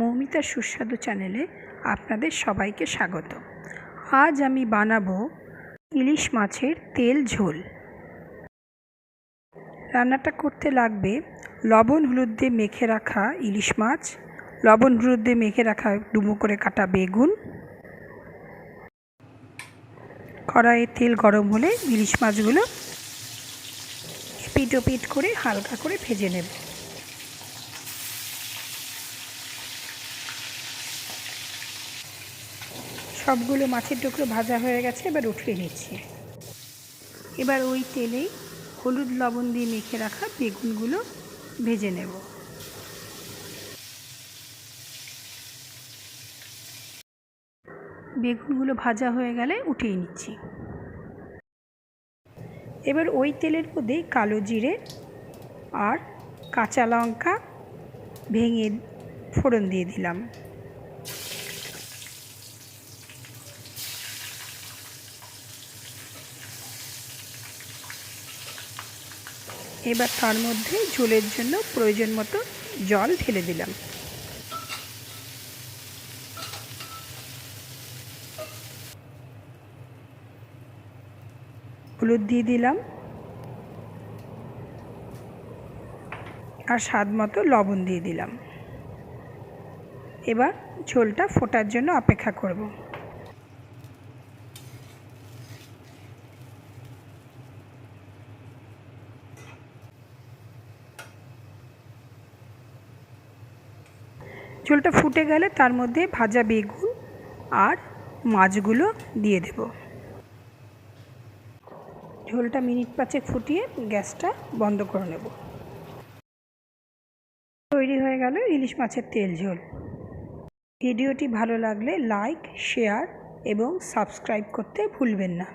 মৌমিতার সুস্বাদু চ্যানেলে আপনাদের সবাইকে স্বাগত। আজ আমি বানাবো ইলিশ মাছের তেল ঝোল। রান্নাটা করতে লাগবে লবণ হলুদ দিয়ে মেখে রাখা ইলিশ মাছ। লবণ হলুদ দিয়ে মেখে রাখা ডুমো করে কাটা বেগুন। কড়াইয়ে তেল গরম হলে ইলিশ মাছগুলো ওপিট করে হালকা করে ভেজে নেব। সবগুলো মাছের টুকরো ভাজা হয়ে গেছে, এবার উঠিয়ে নিচ্ছি। এবার ওই তেলেই হলুদ লবণ দিয়ে মেখে রাখা বেগুনগুলো ভেজে নেব। বেগুনগুলো ভাজা হয়ে গেলে উঠিয়ে নিচ্ছি। এবার ওই তেলের মধ্যেই কালো জিরে আর কাঁচা লঙ্কা ভেঙে ফোড়ন দিয়ে দিলাম। এবার তার মধ্যে ঝোলের জন্য প্রয়োজন মতো জল ঢেলে দিলাম। হলুদ দিয়ে দিলাম। আর স্বাদ মতো লবণ দিয়ে দিলাম। এবার ঝোলটা ফোটার জন্য অপেক্ষা করব। ঝোলটা ফুটে গেলে তার মধ্যে ভাজা বেগুন আর মাছগুলো দিয়ে দেব। ঝোলটা মিনিট পাঁচেক ফুটিয়ে গ্যাসটা বন্ধ করে নেব। তৈরি হয়ে গেল ইলিশ মাছের তেল ঝোল। ভিডিওটি ভালো লাগলে লাইক, শেয়ার এবং সাবস্ক্রাইব করতে ভুলবেন না।